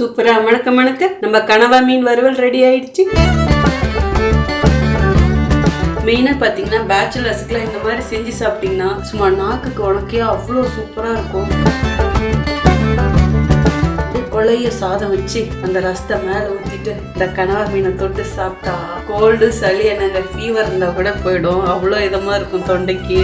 சூப்பரா. மணக்க மணக்க நம்ம கனவா மீன் வறுவல் ரெடி ஆயிடுச்சு. மெயினாக பார்த்தீங்கன்னா பேச்சுலர்ஸ்க்குலாம் இந்த மாதிரி செஞ்சு சாப்பிட்டீங்கன்னா சும்மா நாக்குக்கு உனக்கே அவ்வளோ சூப்பராக இருக்கும். அப்படியே கொழைய சாதம் வச்சு அந்த ரசத்தை மேலே ஊற்றிட்டு இந்த கனவா மீனை தொட்டு சாப்பிட்டா கோல்டு சளி என்னங்க ஃபீவர் இருந்தால் கூட போயிடும். அவ்வளோ இதமாக இருக்கும் தொண்டைக்கு.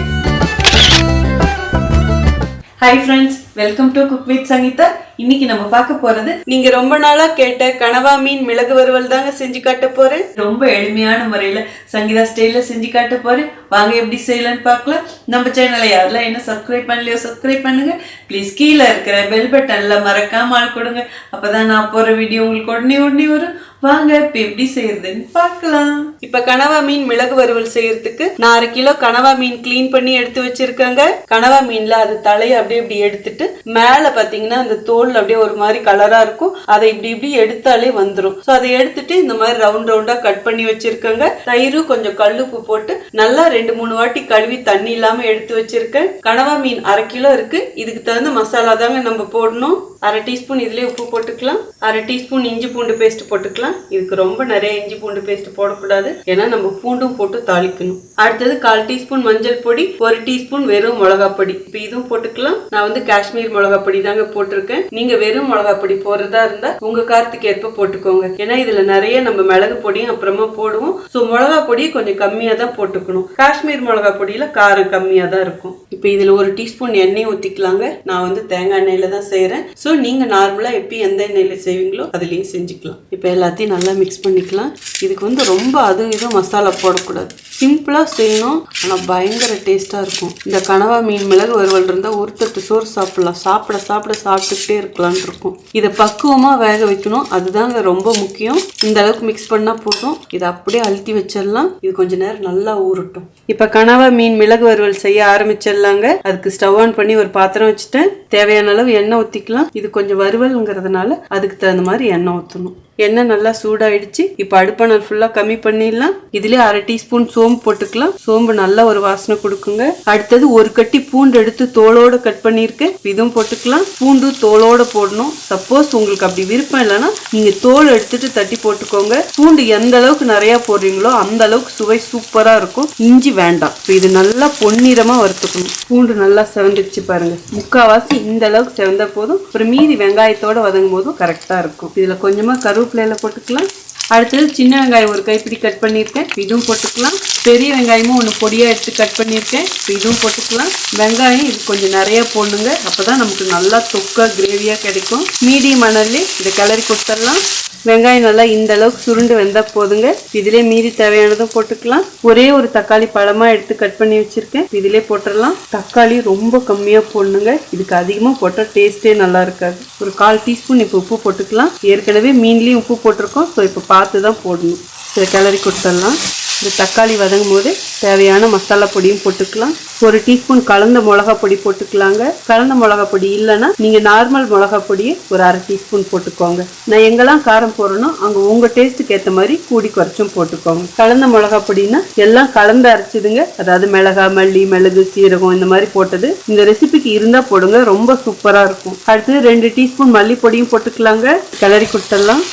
Hi friends welcome to cook with Sangeetha இன்னைக்கு நம்ம பார்க்க போறது நீங்க ரொம்ப நாளா கேட்ட கனவா மீன் மிளகு வறுவல் தாங்க செஞ்சு காட்ட போறேன். ரொம்ப எளிமையான முறையில சங்கீதா ஸ்டைல செஞ்சு காட்ட போறேன். வாங்க எப்படி செய்யலாம்னு பார்க்கலாம். நம்ம சேனலை யாரெல்லாம் என்ன சப்ஸ்கிரைப் பண்ணலையோ சப்ஸ்கிரைப் பண்ணுங்க. ப்ளீஸ் கீழே இருக்கிற பெல் பட்டன்ல மறக்காம ஆள் கொடுங்க. அப்பதான் நான் போற வீடியோ உங்களுக்கு உடனே உடனே வரும். வாங்க இப்ப எப்படி செய்யறதுன்னு பார்க்கலாம். இப்ப கனவா மீன் மிளகு வறுவல் செய்யறதுக்கு நான் அரை கிலோ கனவா மீன் கிளீன் பண்ணி எடுத்து வச்சிருக்கேங்க. கனவா மீன்ல அது தலையை அப்படியே இப்படி எடுத்துட்டு மேல பாத்தீங்கன்னா அந்த தோல் அப்படியே ஒரு மாதிரி கலரா இருக்கும். அதை இப்படி இப்படி எடுத்தாலே வந்துடும் சோ அதை எடுத்துட்டு இந்த மாதிரி ரவுண்ட் ரவுண்டா கட் பண்ணி வச்சிருக்கேங்க. தயிரும் கொஞ்சம் கல்லுப்பு போட்டு நல்லா ரெண்டு மூணு வாட்டி கழுவி தண்ணி இல்லாம எடுத்து வச்சிருக்கேன். கனவா மீன் அரை கிலோ இருக்கு. இதுக்கு தகுந்த மசாலா தாங்க நம்ம போடணும். அரை டீஸ்பூன் இதுலேயே உப்பு போட்டுக்கலாம். அரை டீஸ்பூன் இஞ்சி பூண்டு பேஸ்ட் போட்டுக்கலாம். இதுக்கு ரொம்ப நிறைய இஞ்சி பூண்டு பேஸ்ட் போடக்கூடாது. ஏன்னா நம்ம பூண்டும் போட்டு தாளிக்கணும். அடுத்தது கால் டீஸ்பூன் மஞ்சள் பொடி ஒரு டீஸ்பூன் வெறும் மிளகா பொடி. இப்போ இதுவும் போட்டுக்கலாம். நான் வந்து காஷ்மீர் மிளகா பொடி தாங்க போட்டிருக்கேன். நீங்க வெறும் மிளகா பொடி போடுறதா இருந்தா உங்க காரத்துக்கு ஏற்ப போட்டுக்கோங்க. ஏன்னா இதுல நிறைய நம்ம மிளகு பொடியும் அப்புறமா போடுவோம். ஸோ மிளகா பொடி கொஞ்சம் கம்மியா தான் போட்டுக்கணும். காஷ்மீர் மிளகா பொடியில காரம் கம்மியா தான் இருக்கும். இப்போ இதுல ஒரு டீஸ்பூன் எண்ணெய் ஊத்திக்கலாங்க. நான் வந்து தேங்காய் எண்ணெயில தான் செய்யறேன் ஸோ ஸோ நீங்கள் நார்மலாக எப்படி எந்த எண்ணெயில் செய்வீங்களோ அதுலேயும் செஞ்சுக்கலாம். இப்போ எல்லாத்தையும் நல்லா மிக்ஸ் பண்ணிக்கலாம். இதுக்கு வந்து ரொம்ப அதுவும் இதுவும் மசாலா போடக்கூடாது. சிம்பிளாக செய்யணும். ஆனால் பயங்கர டேஸ்ட்டாக இருக்கும். இந்த கனவா மீன் மிளகு வறுவல் இருந்தால் ஒரு தட்டு சோறு சாப்பிடலாம். சாப்பிட சாப்பிட சாப்பிட்டுக்கிட்டே இருக்கலான் இருக்கும். இதை பக்குவமாக வேக வைக்கணும். அதுதாங்க ரொம்ப முக்கியம். இந்த அளவுக்கு மிக்ஸ் பண்ணால் போதும். இதை அப்படியே அழுத்தி வச்சிடலாம். இது கொஞ்ச நேரம் நல்லா ஊறட்டும். இப்போ கனவா மீன் மிளகு வறுவல் செய்ய ஆரம்பிச்சிடலாங்க. அதுக்கு ஸ்டவ் ஆன் பண்ணி ஒரு பாத்திரம் வச்சுட்டேன். தேவையான அளவு எண்ணெய் ஊற்றிக்கலாம் இது கொஞ்சம் வறுவல்ங்கிறதுனால அதுக்கு தகுந்த மாதிரி எண்ணெய் ஊற்றணும் எண்ணெய் நல்லா சூடாயிடுச்சு. இப்போ அடுப்பானல் ஃபுல்லாக கம்மி பண்ணிடலாம். இதுலேயே அரை டீஸ்பூன் சோம்பு போட்டுக்கலாம். சோம்பு நல்லா ஒரு வாசனை கொடுக்குங்க. அடுத்தது ஒரு கட்டி பூண்டு எடுத்து தோலோட கட் பண்ணியிருக்கேன். இதுவும் போட்டுக்கலாம். பூண்டு தோலோட போடணும். சப்போஸ் உங்களுக்கு அப்படி விருப்பம் இல்லைன்னா நீங்கள் தோல் எடுத்துட்டு தட்டி போட்டுக்கோங்க. பூண்டு எந்த அளவுக்கு நிறையா போடுறீங்களோ அந்த அளவுக்கு சுவை சூப்பராக இருக்கும். இஞ்சி வேண்டாம். இப்போ இது நல்லா பொன்னிறமாக வறுத்துக்கணும். பூண்டு நல்லா செவந்துச்சு பாருங்க. முக்காவாசி இந்த அளவுக்கு செவந்த போதும். அப்புறம் மீதி வெங்காயத்தோட வதங்கும் போதும் கரெக்டாக இருக்கும். இதில் கொஞ்சமாக கருவேப்பிலையில போட்டுக்கலாம். அடுத்தது சின்ன வெங்காயம் ஒரு கைப்பிடி கட் பண்ணியிருக்கேன். இதுவும் போட்டுக்கலாம். பெரிய வெங்காயமும் ஒன்று பொடியாக எடுத்து கட் பண்ணியிருக்கேன். இதுவும் போட்டுக்கலாம். வெங்காயம் இது கொஞ்சம் நிறையா போடணுங்க அப்போ தான் நமக்கு நல்லா தொக்கா கிரேவியாக கிடைக்கும். மீடியம் மணல்லே இந்த கலரி கொடுத்துடலாம். வெங்காயம் நல்லா இந்த அளவுக்கு சுருண்டு வெந்தால் போதுங்க. இதிலே மீதி தேவையானதும் போட்டுக்கலாம். ஒரே ஒரு தக்காளி பழமாக எடுத்து கட் பண்ணி வச்சுருக்கேன். இதிலே போட்டுடலாம். தக்காளி ரொம்ப கம்மியாக போடணுங்க. இதுக்கு அதிகமாக போட்டால் டேஸ்ட்டே நல்லா இருக்காது. ஒரு கால் டீஸ்பூன் இப்போ உப்பு போட்டுக்கலாம். ஏற்கனவே மீன்லேயும் உப்பு போட்டிருக்கோம். ஸோ இப்போ பார்த்து தான் போடணும். இதை கிளறி கொடுத்துடலாம். இந்த தக்காளி வதங்கும் போது தேவையான மசாலா பொடியும் போட்டுக்கலாம். ஒரு டீஸ்பூன் கலந்த மிளகா பொடி போட்டுக்கலாங்க. கலந்த மிளகா பொடி இல்லைன்னா நீங்கள் நார்மல் மிளகா பொடியை ஒரு அரை டீஸ்பூன் போட்டுக்கோங்க. நான் எங்கெல்லாம் காரம் போடுறனோ அங்கே உங்கள் டேஸ்ட்டுக்கு ஏற்ற மாதிரி கூடி குறைச்சும் போட்டுக்கோங்க. கலந்த மிளகா பொடினா எல்லாம் கலந்து அரைச்சிதுங்க. அதாவது மிளகா மல்லி மிளகு சீரகம் இந்த மாதிரி போட்டது. இந்த ரெசிபிக்கு இருந்தால் போடுங்க. ரொம்ப சூப்பராக இருக்கும். அடுத்து ரெண்டு டீஸ்பூன் மல்லி பொடியும் போட்டுக்கலாங்க. கிளறி கொடுத்துடலாம்.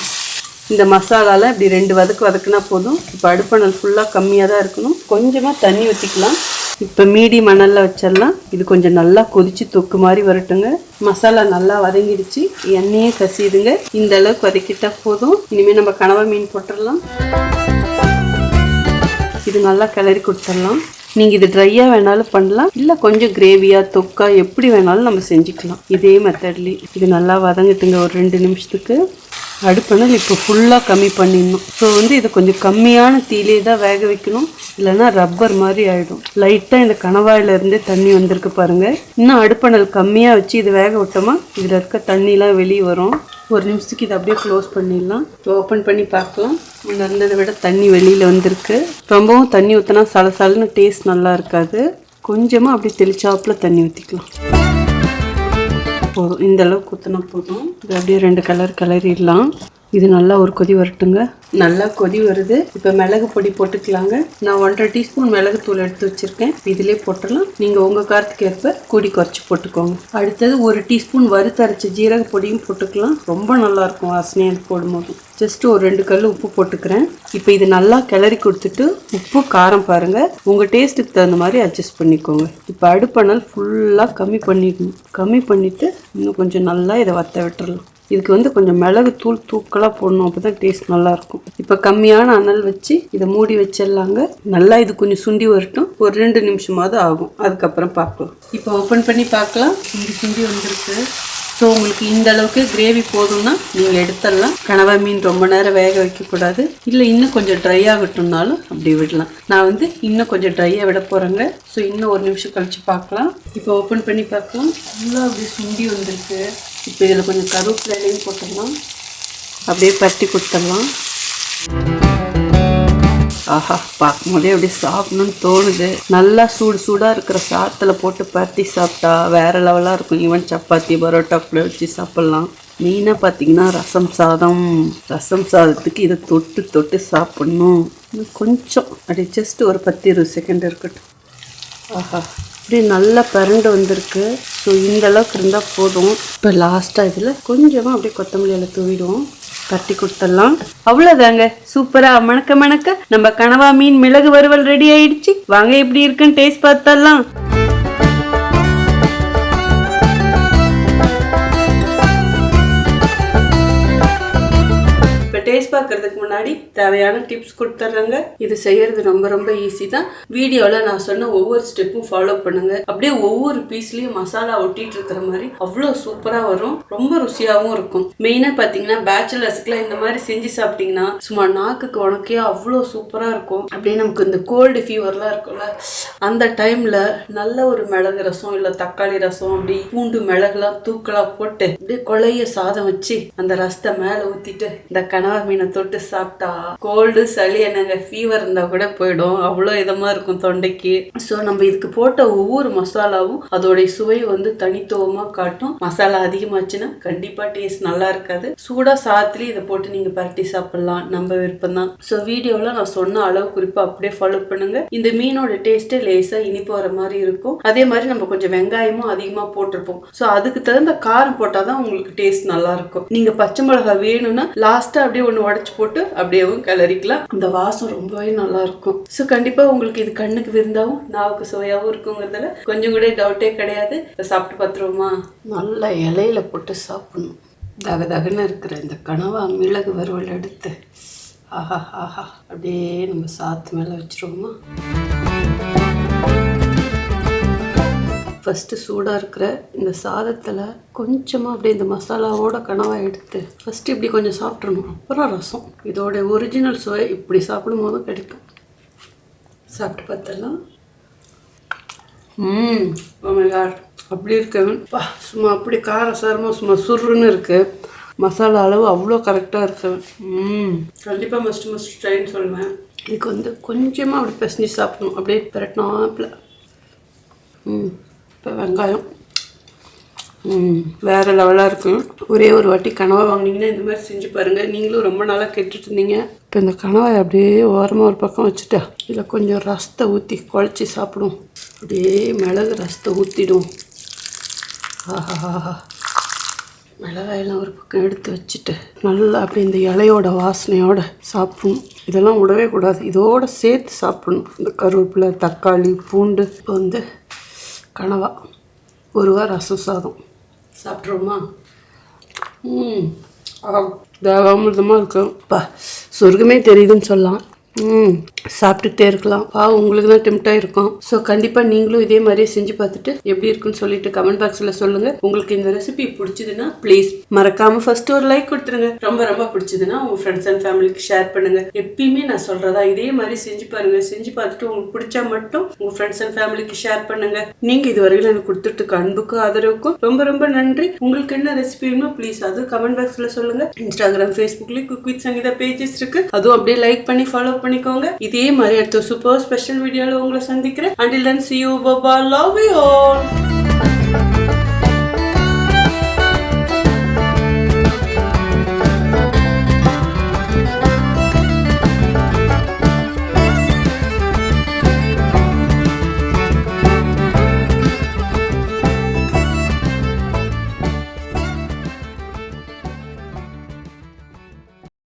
இந்த மசாலால இப்படி ரெண்டு வதக்கு வதக்குனா போதும். இப்போ அடுப்பணல் ஃபுல்லாக கம்மியாக தான் இருக்கணும். கொஞ்சமாக தண்ணி ஊற்றிக்கலாம் இப்போ மீடி மணலில் வச்சிடலாம். இது கொஞ்சம் நல்லா கொதித்து தொக்கு மாதிரி வரட்டுங்க. மசாலா நல்லா வதங்கிடுச்சு. எண்ணெயே கசியுதுங்க. இந்த அளவுக்கு வதக்கிட்டா போதும். இனிமேல் நம்ம கனவா மீன் போட்டுடலாம். இது நல்லா கிளறி கொடுத்துடலாம். நீங்கள் இது ட்ரையாக வேணாலும் பண்ணலாம். இல்லை கொஞ்சம் கிரேவியாக தொக்கா எப்படி வேணாலும் நம்ம செஞ்சுக்கலாம். இதே மெத்தட்லேயே இது நல்லா வதங்கிட்டுங்க. ஒரு ரெண்டு நிமிஷத்துக்கு. அடுப்பணல் இப்போ ஃபுல்லாக கம்மி பண்ணிடணும். ஸோ வந்து இதை கொஞ்சம் கம்மியான தீலே தான் வேக வைக்கணும். இல்லைன்னா ரப்பர் மாதிரி ஆகிடும் லைட்டாக இந்த கணவாயிலேருந்தே தண்ணி வந்திருக்கு பாருங்கள் இன்னும் அடுப்பணல் கம்மியாக வச்சு இது வேக விட்டோமா இதில் இருக்க தண்ணிலாம் வெளியே வரும். ஒரு நிமிஷத்துக்கு இதை அப்படியே க்ளோஸ் பண்ணிடலாம். ஓப்பன் பண்ணி பார்க்கலாம். முன்ன இருந்ததை விட தண்ணி வெளியில் வந்திருக்கு. ரொம்பவும் தண்ணி ஊற்றினா சலசலன்னு டேஸ்ட் நல்லா இருக்காது. கொஞ்சமாக அப்படியே தெளிச்சாப்பில் தண்ணி ஊற்றிக்கலாம் போதும். இந்த அளவுக்கு ஊற்றினா போதும். இது அப்படியே ரெண்டு கலர் கிளறிடலாம். இது நல்லா ஒரு கொதி வரட்டுங்க. நல்லா கொதி வருது. இப்போ மிளகு பொடி போட்டுக்கலாங்க. நான் ஒன்றரை டீஸ்பூன் மிளகு தூள் எடுத்து வச்சுருக்கேன். இதிலே போட்டுடலாம். நீங்கள் உங்கள் காரத்துக்கு ஏற்ப கூடி குறைச்சி போட்டுக்கோங்க. அடுத்தது ஒரு டீஸ்பூன் வறுத்தரைச்ச ஜீரக பொடியும் போட்டுக்கலாம். ரொம்ப நல்லாயிருக்கும் வாசனையாக போடும்போது. ஜஸ்ட் ஒரு ரெண்டு கல் உப்பு போட்டுக்கிறேன். இப்போ இது நல்லா கிளறி கொடுத்துட்டு உப்பு காரம் பாருங்கள் உங்கள் டேஸ்ட்டுக்கு தகுந்த மாதிரி அட்ஜஸ்ட் பண்ணிக்கோங்க. இப்போ அடுப்பணல் ஃபுல்லாக கம்மி பண்ணிடணும். கம்மி பண்ணிவிட்டு இன்னும் கொஞ்சம் நல்லா இதை வத்த விட்டுறலாம். இதுக்கு வந்து கொஞ்சம் மிளகு தூள் தூக்கலாக போடணும் அப்போ தான் டேஸ்ட் நல்லாயிருக்கும். இப்போ கம்மியான அனல் வச்சு இதை மூடி வச்சிடலாங்க. நல்லா இது கொஞ்சம் சுண்டி வரட்டும். ஒரு ரெண்டு நிமிஷமாவது ஆகும். அதுக்கப்புறம் பார்க்கலாம். இப்போ ஓப்பன் பண்ணி பார்க்கலாம். சுண்டி சுண்டி வந்திருக்கு. ஸோ உங்களுக்கு இந்த அளவுக்கு கிரேவி போதும்னா நீங்கள் எடுத்துடலாம். கனவா மீன் ரொம்ப நேரம் வேக வைக்கக்கூடாது. இல்லை இன்னும் கொஞ்சம் ட்ரை ஆகட்டும்னாலும் அப்படி விடலாம். நான் வந்து இன்னும் கொஞ்சம் ட்ரையாக விட போகிறேங்க ஸோ இன்னும் ஒரு நிமிஷம் கழித்து பார்க்கலாம். இப்போ ஓப்பன் பண்ணி பார்க்கலாம். ஃபுல்லாக அப்படி சுண்டி வந்திருக்கு. இப்போ இதில் கொஞ்சம் கருவேப்பிலையும் போட்டுடலாம். அப்படியே பட்டி கொடுத்துடலாம். ஆஹா பார்க்கும்போதே அப்படியே சாப்பிடணும்னு தோணுது. நல்லா சூடு சூடாக இருக்கிற சாத்தில் போட்டு பருத்தி சாப்பிட்டா வேற லெவலாக இருக்கும். ஈவன் சப்பாத்தி பரோட்டா கூட வச்சு சாப்பிட்லாம். மெயினாக பார்த்தீங்கன்னா ரசம் சாதம். ரசம் சாதத்துக்கு இதை தொட்டு தொட்டு சாப்பிட்ணும். கொஞ்சம். அப்படியே ஜஸ்ட் ஒரு பத்து இருபது செகண்ட் இருக்கட்டும். ஆஹா. அப்படியே நல்லா பரண்டு வந்திருக்கு. ஸோ இந்த அளவுக்கு இருந்தால் போதும். இப்போ லாஸ்ட்டாக இதில் கொஞ்சமாக அப்படியே கொத்தமல்லி தூவிடுவோம். கட்டி கொடுத்துடலாம். அவ்வளோதாங்க சூப்பராக மணக்க மணக்க நம்ம கனவா மீன் மிளகு வறுவல் ரெடி ஆயிடுச்சு. வாங்க எப்படி இருக்குன்னு டேஸ்ட் பார்த்தாலாம் ஃபேஸ் பார்க்கறதுக்கு முன்னாடி தேவையான டிப்ஸ் கொடுத்துட்றாங்க இது செய்யறது ரொம்ப ரொம்ப ஈஸி தான். வீடியோவில் நான் சொன்ன ஒவ்வொரு ஸ்டெப்பும் ஃபாலோ பண்ணுங்க. அப்படியே ஒவ்வொரு பீஸ்லேயும் மசாலா ஒட்டிட்டு இருக்கிற மாதிரி அவ்வளோ சூப்பராக வரும். ரொம்ப ருசியாகவும் இருக்கும். மெயினாக பார்த்தீங்கன்னா பேச்சுலர்ஸ்க்குலாம் இந்த மாதிரி செஞ்சு சாப்பிட்டீங்கன்னா சும்மா நாக்குக்கு உனக்கே அவ்வளோ சூப்பராக இருக்கும். அப்படியே நமக்கு இந்த கோல்டு ஃபீவர்லாம் இருக்கும்ல அந்த டைமில் நல்ல ஒரு மிளகு ரசம் இல்லை தக்காளி ரசம் அப்படி பூண்டு மிளகுலாம் தூக்கலாக போட்டு அப்படியே கொலைய சாதம் வச்சு அந்த ரசத்தை மேலே ஊற்றிட்டு இந்த கனவை மீனை தொட்டு சாப்பிட்டா கோல்டு சளி என்னங்க ஃபீவர் இருந்தால் கூட போயிடும். அவ்வளோ இதமாக இருக்கும் தொண்டைக்கு. ஸோ நம்ம இதுக்கு போட்ட ஒவ்வொரு மசாலாவும் அதோடைய சுவை வந்து தனித்துவமாக காட்டும். மசாலா அதிகமாச்சுன்னா கண்டிப்பாக டேஸ்ட் நல்லா இருக்காது. சூடாக சாத்துலேயே இதை போட்டு நீங்கள் பரட்டி சாப்பிட்லாம். நம்ம விருப்பம் தான் ஸோ வீடியோவில் நான் சொன்ன அளவு குறிப்பாக அப்படியே ஃபாலோ பண்ணுங்க. இந்த மீனோட டேஸ்ட்டே லேசாக இனிப்பு வர மாதிரி இருக்கும். அதே மாதிரி நம்ம கொஞ்சம் வெங்காயமும் அதிகமாக போட்டிருப்போம். ஸோ அதுக்கு தகுந்த காரம் போட்டால் தான் உங்களுக்கு டேஸ்ட் நல்லா இருக்கும். நீங்கள் பச்சை மிளகாய் வேணும்னா லாஸ்ட்டாக அப்படியே ஒன்று உடச்சி போட்டு அப்படியேவும் கிளறிக்கலாம். இந்த வாசம் ரொம்பவே நல்லா இருக்கும். ஸோ கண்டிப்பாக உங்களுக்கு இது கண்ணுக்கு விருந்தாவும் நாவுக்கு சுவையாகவும் இருக்குங்கிறதுல கொஞ்சம் கூட டவுட்டே கிடையாது. இப்போ சாப்பிட்டு பார்த்துருவோமா? நல்லா இலையில போட்டு சாப்பிடணும். தக தகன்னு இருக்கிற இந்த கனவா மிளகு வறுவல் எடுத்து ஆஹா ஆஹா அப்படியே நம்ம சாத்து மேலே வச்சிருவோமா? ஃபஸ்ட்டு சூடாக இருக்கிற இந்த சாதத்தில் கொஞ்சமாக அப்படியே இந்த மசாலாவோட கனவாக எடுத்து ஃபஸ்ட்டு இப்படி கொஞ்சம் சாப்பிட்றணும் அப்புறம் ரசம். இதோட ஒரிஜினல் சுவை இப்படி சாப்பிடும் போதும் கிடைக்கும். சாப்பிட்டு பார்த்தலாம் ம் oh ஓமைகாட் அப்படி இருக்கவன் பா சும்மா அப்படி காரசாரமாக சும்மா சுருன்னு இருக்கு. மசாலா அளவு அவ்வளோ கரெக்டாக இருக்கவன் ம். கண்டிப்பாக மஸ்ட் மஸ்ட் ட்ரைன்னு சொல்லுவேன். இதுக்கு வந்து கொஞ்சமாக அப்படி பிசைஞ்சு சாப்பிடணும். அப்படியே பிரட்டினாப்பில். ம். இப்போ வெங்காயம். வேறு லெவலாக இருக்கும் ஒரே ஒரு வாட்டி கனவா வாங்கினீங்கன்னா இந்த மாதிரி செஞ்சு பாருங்கள் நீங்களும் ரொம்ப நாளாக கேட்டுட்டு இருந்தீங்க. இப்போ இந்த கனவாயை அப்படியே ஓரமாக ஒரு பக்கம் வச்சுட்டா இதில் கொஞ்சம் ரசத்தை ஊற்றி குழச்சி சாப்பிடும். அப்படியே மிளகு ரசத்தை ஊற்றிடும் ஆஹா மிளகாயெல்லாம் ஒரு பக்கம் எடுத்து வச்சுட்டு நல்லா அப்படி இந்த இலையோட வாசனையோட சாப்பிடும் இதெல்லாம் விடவே கூடாது. இதோட சேர்த்து சாப்பிடணும். இந்த கருவேப்பிலை தக்காளி பூண்டு. இப்போ வந்து கனவா. ஒரு வாரம் ரசம் சாதம். சாப்பிட்ருவோமா ம். தேவாமிர்தமாக இருக்கும் பா சொர்க்கமே தெரியுதுன்னு சொல்லலாம். ம் சாப்பிட்டுட்டே இருக்கலாம். வா உங்களுக்கு தான் டெம்ட்டாக இருக்கும். ஸோ கண்டிப்பாக நீங்களும் இதே மாதிரியே செஞ்சு பார்த்துட்டு எப்படி இருக்குன்னு சொல்லிட்டு கமெண்ட் பாக்ஸில் சொல்லுங்கள் உங்களுக்கு இந்த ரெசிபி பிடிச்சதுன்னா ப்ளீஸ் மறக்காமல் ஃபர்ஸ்ட் ஒரு லைக் கொடுத்துருங்க. ரொம்ப ரொம்ப பிடிச்சதுன்னா உங்கள் ஃப்ரெண்ட்ஸ் அண்ட் ஃபேமிலிக்கு ஷேர் பண்ணுங்க. எப்பயுமே நான் சொல்கிறதா இதே மாதிரி செஞ்சு பாருங்கள் செஞ்சு பார்த்துட்டு உங்களுக்கு பிடிச்சா மட்டும் உங்கள் ஃப்ரெண்ட்ஸ் அண்ட் ஃபேமிலிக்கு ஷேர் பண்ணுங்கள் நீங்கள் இது இதுவரையில் எனக்கு கொடுத்துட்டு அன்புக்கும் ஆதரவுக்கும் ரொம்ப ரொம்ப நன்றி. உங்களுக்கு என்ன ரெசிபி வேணுமோ ப்ளீஸ் அது கமெண்ட் பாக்ஸில் சொல்லுங்கள் இன்ஸ்டாகிராம் ஃபேஸ்புக்லேயும் குக் வித் சங்கீதா பேஜஸ் இருக்குது அதுவும் அப்படியே லைக் பண்ணி ஃபாலோ பண்ணிக்கோங்க. இதே மாதிரி அடுத்த சூப்பர் ஸ்பெஷல் வீடியோவில் உங்களை சந்திக்கிறேன். அண்டில் தென் சி யூ பபா லவ் யூ ஆல்